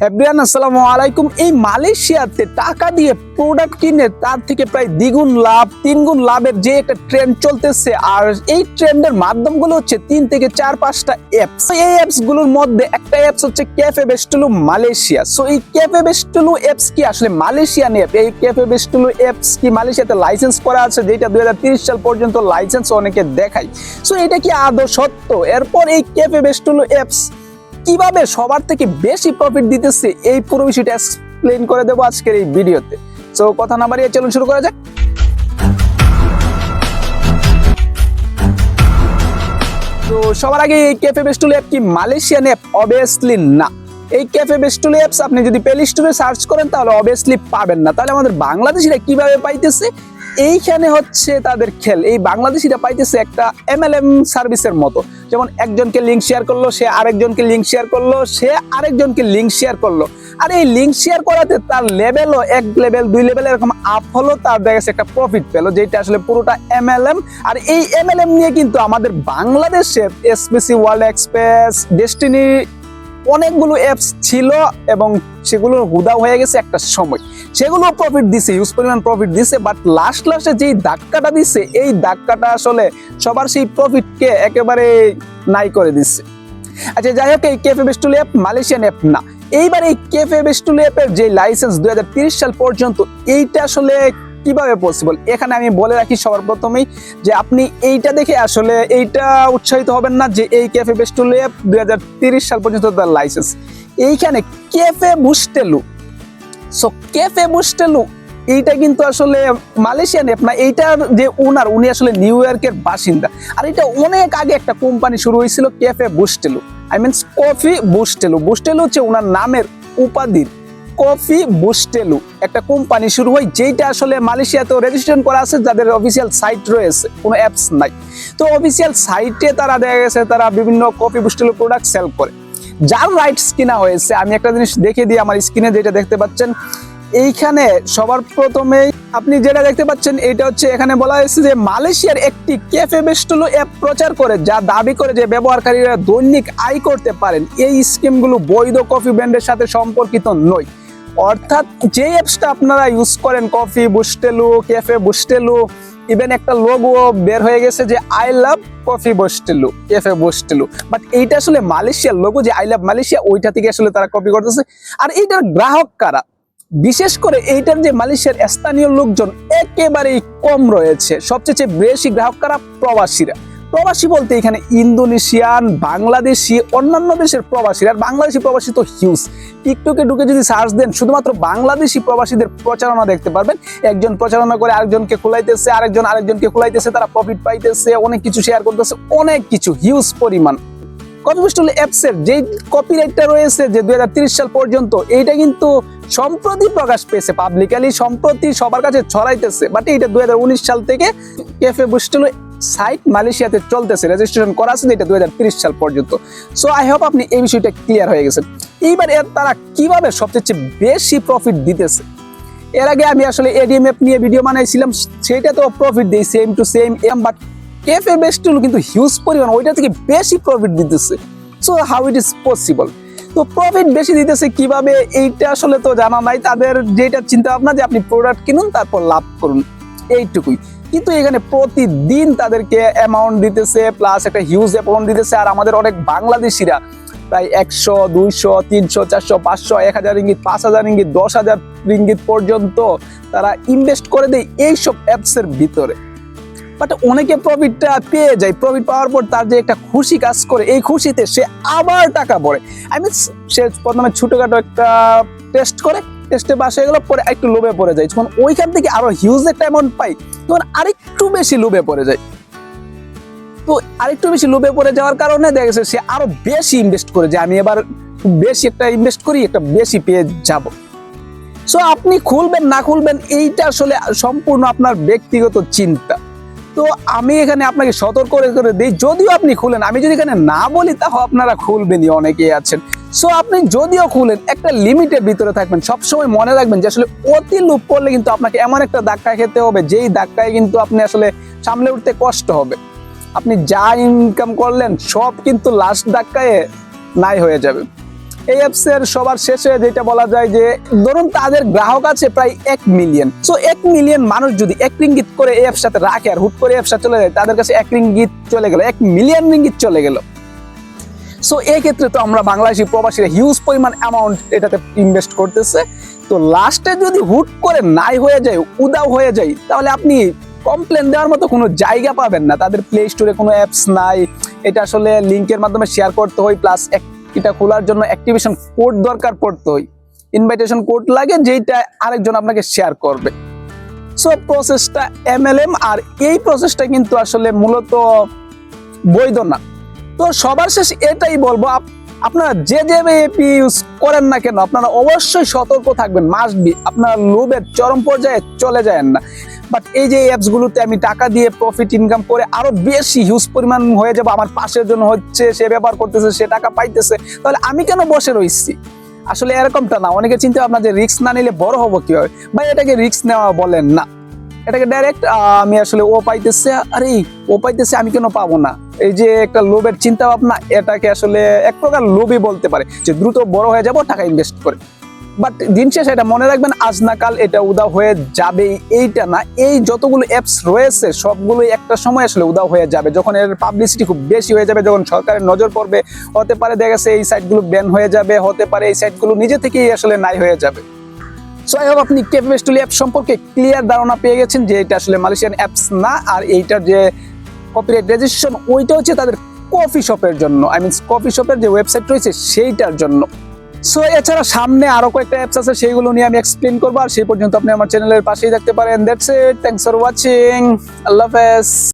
আসসালামু আলাইকুম। এই মালয়েশিয়াতে টাকা দিয়ে প্রোডাক্ট কিনে তার থেকে প্রায় দ্বিগুণ লাভ, তিনগুণ লাভের যে একটা ট্রেন্ড চলতেছে। আর এই ট্রেন্ডের মাধ্যমগুলো হচ্ছে তিন থেকে চার পাঁচটা অ্যাপস এই অ্যাপসগুলোর মধ্যে একটা অ্যাপস হচ্ছে ক্যাফে বেস্টুলু মালয়েশিয়া সো এই ক্যাফে বেস্টুলু অ্যাপস কি? আসলে মালয়েশিয়ান অ্যাপ এই ক্যাফে বেস্টুলু অ্যাপস কি মালয়েশিয়াতে লাইসেন্স করা আছে? যেটা দুই সাল পর্যন্ত লাইসেন্স অনেকে দেখায়। সো এটা কি আদৌ সত্য? এরপর এই ক্যাফে বেস্টুলু অ্যাপস কীভাবে সবার থেকে বেশি প্রফিট দিতেছে এই পুরো বিষয়টা এক্সপ্লেন করে দেবো আজকের এই ভিডিওতে। তো কথা না বাড়িয়ে চলুন শুরু করা যাক। তো, সবার আগে এই ক্যাফে বেস্টুল অ্যাপ কি? মালয়েশিয়ান অ্যাপ অবভিয়াসলি না। এই ক্যাফে বেস্টুল অ্যাপস আপনি যদি প্লে স্টোরে সার্চ করেন, তাহলে অবভিয়াসলি পাবেন না। তাহলে আমাদের বাংলাদেশিরা কীভাবে পাইতেছে? এইখানে হচ্ছে তাদের খেল। এই বাংলাদেশিরা পাইতেছে একটা এমএলএম সার্ভিসের মতো। যেমন একজনকে লিঙ্ক শেয়ার করল, সে আরেকজনকে লিঙ্ক শেয়ার করল, সে আরেকজনকে লিঙ্ক শেয়ার করল। আর এই লিঙ্ক শেয়ার করাতে তার লেভেলও এক লেভেল দুই লেভেল এরকম আপ হলো, তার দেখা গেছে একটা প্রফিট পেল যেটা আসলে পুরোটা এমএলএম আর এই এমএলএম নিয়ে কিন্তু আমাদের বাংলাদেশে এসপিসি ওয়ার্ল্ড এক্সপ্রেস ডেস্টিনি অনেকগুলো অ্যাপস ছিল এবং সেগুলো হুদা হয়ে গেছে একটা সময়। সেগুলো প্রফিট দিছে ইউজ পরিমাণ প্রফিট দিছে বাট লাস্ট লাস্টে যেই ধাক্কাটা দিছে, এই ধাক্কাটা আসলে সবার সেই প্রফিটকে একেবারে নাই করে দিচ্ছে আচ্ছা যাই হোক, এই কেফে বেস্টুল অ্যাপ মালয়েশিয়ান অ্যাপ না। এইবার এই কেফে বেস্টুল অ্যাপের যে লাইসেন্স দুই সাল পর্যন্ত, এইটা আসলে কীভাবে পসিবল এখানে আমি বলে রাখি সবার প্রথমেই যে আপনি এইটা দেখে আসলে এইটা উৎসাহিত হবেন না যে এই ক্যাফে বেস্টুল অ্যাপ দুই সাল পর্যন্ত তার লাইসেন্স এইখানে cafe Bustelo so cafe Bustelo এইটা কিন্তু আসলে মালয়েশিয়ান অ্যাপ না, এইটার যে ওনার উনি আসলে নিউ ইয়র্কের বাসিন্দা। আর এটা অনেক আগে একটা কোম্পানি শুরু হয়েছিল cafe Bustelo I means coffee Bustelo Bustelo হচ্ছে ওনার নামের উপাধির কফি বুস্টেলু একটা কোম্পানি শুরু হয় যেটা আসলে মালয়েশিয়াতেও রেজিস্ট্রেশন করা আছে, যাদের অফিসিয়াল সাইট রয়েছে, কোনো অ্যাপস নাই। তো অফিসিয়াল সাইটে তারা দেখা গেছে, তারা বিভিন্ন কফি বুস্টেলু প্রোডাক্ট সেল করে। যার রাইটস কিনা হয়েছে, আমি একটা জিনিস দেখে দিই আমার স্ক্রিনে যেটা দেখতে পাচ্ছেন। এইখানে সবার প্রথমেই আপনি যেটা দেখতে পাচ্ছেন, এটা হচ্ছে এখানে বলা হয়েছে যে মালয়েশিয়ার একটি ক্যাফে বেস্টলো অ্যাপ প্রচার করে, যা দাবি করে যে ব্যবহারকারীরা দৈনিক আয় করতে পারেন। এই স্কিমগুলো বৈধ কফি ব্র্যান্ডের সাথে সম্পর্কিত নয়। অর্থাৎ যে অ্যাপসটা আপনারা ইউজ করেন coffee Bustelo cafe Bustelo even একটা লোগো বের হয়ে গেছে যে I love coffee Bustelo cafe Bustelo but এইটা আসলে মালয়েশিয়ার লোগো যে আই লাভ মালয়েশিয়া, ওইটা থেকে আসলে তারা কপি করতেছে। আর এইটার গ্রাহক কারা? বিশেষ করে এইটার যে মালয়েশিয়ার স্থানীয় লোকজন একেবারেই কম রয়েছে। সবচেয়ে বেশি গ্রাহক কারা? প্রবাসীরা। প্রবাসী বলতে এখানে ইন্দোনেশিয়ান, বাংলাদেশি, অন্যান্য দেশের প্রবাসীরা, আর বাংলাদেশি প্রবাসী তো হিউজ টিকটকে ঢুকে যদি সার্চ দেন, শুধুমাত্র বাংলাদেশি প্রবাসীদের প্রচারণা দেখতে পারবেন। একজন প্রচারণা করে আরেকজনকে খুলাইতেছে, আরেকজন আরেকজনকে খোলাইতেছে, তারা প্রফিট পাইতেছে, অনেক কিছু শেয়ার করতেছে, অনেক কিছু হিউজ পরিমাণ। কপিস্টল অ্যাপসের যে কপিরাইটটা রয়েছে যে দুই সাল পর্যন্ত, এইটা কিন্তু সম্প্রতি প্রকাশ পেয়েছে পাবলিকালি সম্প্রতি সবার কাছে ছড়াইতেছে। বাট এইটা দুই হাজার উনিশ সাল থেকে ক্যাফে বুস্টল সাইট মালয়েশিয়াতে চলতেছে রেজিস্ট্রেশন করা আছে এটা দুই সাল পর্যন্ত। সো আই হোপ আপনি এই বিষয়টা ক্লিয়ার হয়ে গেছেন এইবার এর তারা কীভাবে সবচেয়ে বেশি প্রফিট দিতেছে? এর আগে আমি আসলে এডিএম অ্যাপ নিয়ে ভিডিও বানাইছিলাম সেটা তো প্রফিট দেই সেম টু সেম এম বাট ক্যাফে বেস্টুল কিন্তু হিউজ পরিমাণ, ওইটা থেকে বেশি প্রফিট দিতেছে। So how it is possible তো প্রফিট বেশি দিতেছে কীভাবে? এইটা আসলে তো জানা নাই। তাদের যেটা চিন্তা ভাবনা যে আপনি প্রোডাক্ট কিনুন, তারপর লাভ করুন। এইটুকুই। কিন্তু এখানে প্রতিদিন তাদেরকে অ্যামাউন্ট দিতেছে প্লাস একটা হিউজ অ্যামাউন্ট দিতেছে, আর আমাদের অনেক বাংলাদেশিরা, প্রায় একশো, দুইশো, তিনশো, চারশো, পাঁচশো, এক হাজার রিঙ্গিত পাঁচ হাজার রিঙ্গিত দশ হাজার রিঙ্গিত পর্যন্ত তারা ইনভেস্ট করে দেয় এইসব অ্যাপসের ভিতরে। বাট অনেকে প্রফিটটা পেয়ে যায়। প্রফিট পাওয়ার পর তার যে একটা খুশি কাজ করে, এই খুশিতে সে আবার টাকা পড়ে আই মিন সে প্রথমে ছোটখাটো একটা টেস্ট করে টেস্টে বাসে গেলো, পরে একটু লোভে পড়ে যায়। যখন ওইখান থেকে আরও হিউজ একটা অ্যামাউন্ট পাই, তখন আরেকটু বেশি লোভে পড়ে যায়। তো আরেকটু বেশি লোভে পড়ে যাওয়ার কারণে দেখা গেছে, সে আরও বেশি ইনভেস্ট করে যে আমি এবার বেশি একটা ইনভেস্ট করি, একটা বেশি পেয়ে যাব। সো আপনি খুলবেন, না খুলবেন, এইটা আসলে সম্পূর্ণ আপনার ব্যক্তিগত চিন্তা। তো আমি এখানে আপনাকে সতর্ক করে করে দিই, যদিও আপনি খুলেন, আমি যদি এখানে না বলি, তাহলে আপনারা খুলবেনই, অনেকেই আছেন। সো আপনি যদিও খুলেন, একটা লিমিটের ভিতরে থাকবেন, সবসময় মনে রাখবেন যে আসলে অতি লুপ করলে কিন্তু আপনাকে এমন একটা ধাক্কা খেতে হবে, যেই ধাক্কায় কিন্তু আপনি আসলে সামলে উঠতে কষ্ট হবে। আপনি যা ইনকাম করলেন, সব কিন্তু লাস্ট ধাক্কায় নাই হয়ে যাবে। এই অ্যাপস এর সবার শেষে যেটা বলা যায় যে, ধরুন তাদের গ্রাহক আছে প্রায় এক মিলিয়ন সো এক মিলিয়ন মানুষ যদি এক রিঙ্গিত করে এই অ্যাপসাতে রাখে আর হুট করে অ্যাপসটা চলে যায়, তাদের কাছে এক রিঙ্গিত চলে গেল, এক মিলিয়ন রিঙ্গিত চলে গেল। সো এই ক্ষেত্রে তো আমরা বাংলাদেশি প্রবাসীরা হিউজ পরিমাণ অ্যামাউন্ট এটাতে ইনভেস্ট করতেছে। তো লাস্টে যদি হুট করে নাই হয়ে যায়, উদাও হয়ে যায়, তাহলে আপনি কমপ্লেন দেওয়ার মতো কোনো জায়গা পাবেন না। তাদের প্লে স্টোরে কোনো অ্যাপস নাই। এটা আসলে লিংকের মাধ্যমে শেয়ার করতে হয় প্লাস এটা খোলার জন্য অ্যাক্টিভেশন কোড দরকার পড়তে হয়। ইনভাইটেশন কোড লাগে যেটা আরেকজন আপনাকে শেয়ার করবে। সো প্রসেসটা এমএলএম আর এই প্রসেসটা কিন্তু আসলে মূলত বৈধ না। তো সবার শেষ এটাই বলব আপনারা যে যে এপি ইউজ করেন না কেন, আপনারা অবশ্যই সতর্ক থাকবেন মাস্ট বি আপনারা লোভের চরম পর্যায়ে চলে যায় না। বাট এই যে অ্যাপস গুলোতে আমি টাকা দিয়ে প্রফিট ইনকাম করে আরও বেশি হিউজ পরিমাণ হয়ে যাব, আমার পাশের জন্য হচ্ছে, সে ব্যবহার করতেছে, সে টাকা পাইতেছে, তাহলে আমি কেন বসে রয়েছি আসলে এরকমটা না, অনেকে চিন্তা ভাবনা যে রিস্ক না নিলে বড় হব কি হয় ভাই, এটাকে রিস্ক নেওয়া বলেন না। এটাকে ডাইরেক্ট আমি আসলে ও পাইতেছে, আরে ও পাইতেছে, আমি কেন পাবো না? এই যে একটা লোভের চিন্তা ভাবনা, এটাকে আসলে এক প্রকার লোভই বলতে পারে যে দ্রুত বড় হয়ে যাব, টাকা ইনভেস্ট করে। বাট দিন শেষে এটা মনে রাখবেন, আজ না কাল এটা উদাও হয়ে যাবে এইটা না, এই যতগুলো অ্যাপস রয়েছে, সবগুলোই একটা সময় আসলে উদাও হয়ে যাবে। যখন এর পাবলিসিটি খুব বেশি হয়ে যাবে, যখন সরকারের নজর পড়বে, হতে পারে দেখা গেছে এই সাইটগুলো ব্যান হয়ে যাবে, হতে পারে এই সাইটগুলো নিজে থেকেই আসলে নাই হয়ে যাবে। সো আই হোপ আপনি কেপবেস্টুলি অ্যাপ সম্পর্কে ক্লিয়ার ধারণা পেয়ে গেছেন যে এটা আসলে মালয়েশিয়ান অ্যাপস না, আর এইটার যে কপিরাইট রেজিস্ট্রেশন ওইটা হচ্ছে তাদের কফি শপের জন্য। আই মিনস কফি শপের যে ওয়েবসাইট রয়েছে, সেইটার জন্য। সো এছাড়া সামনে আরও কয়েকটা অ্যাপস আছে, সেইগুলো নিয়ে আমি এক্সপ্লেন করব, আর সেই পর্যন্ত আপনি আমার চ্যানেলের পাশেই দেখতে পারেন। That's it thanks for watching আল্লাহ হাফেজ